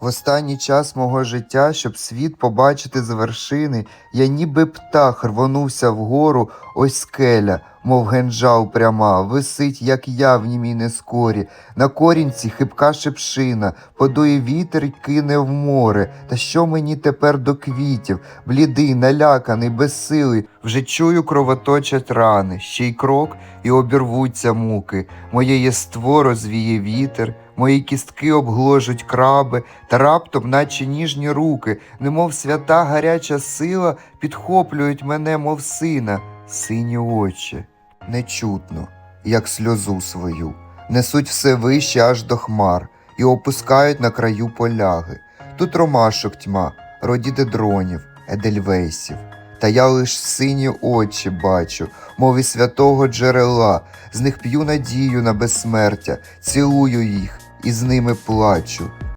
В останній час мого життя, щоб світ побачити з вершини, я ніби птах рвонувся вгору, ось скеля, мов генджал пряма, висить, як я в німій нескорі. На корінці хибка шипшина, подує вітер й кине в море. Та що мені тепер до квітів? Блідий, наляканий, безсилий, вже чую кровоточать рани, ще й крок, і обірвуться муки. Моє єство розвіє вітер, мої кістки обгложуть краби, та раптом, наче ніжні руки, немов свята гаряча сила, підхоплюють мене, мов сина, сині очі, нечутно, як сльозу свою, несуть все вище аж до хмар і опускають на краю поляги. Тут ромашок тьма, родідедронів, едельвейсів. Та я лиш сині очі бачу, мов і святого джерела, з них п'ю надію на безсмертя, цілую їх і з ними плачу.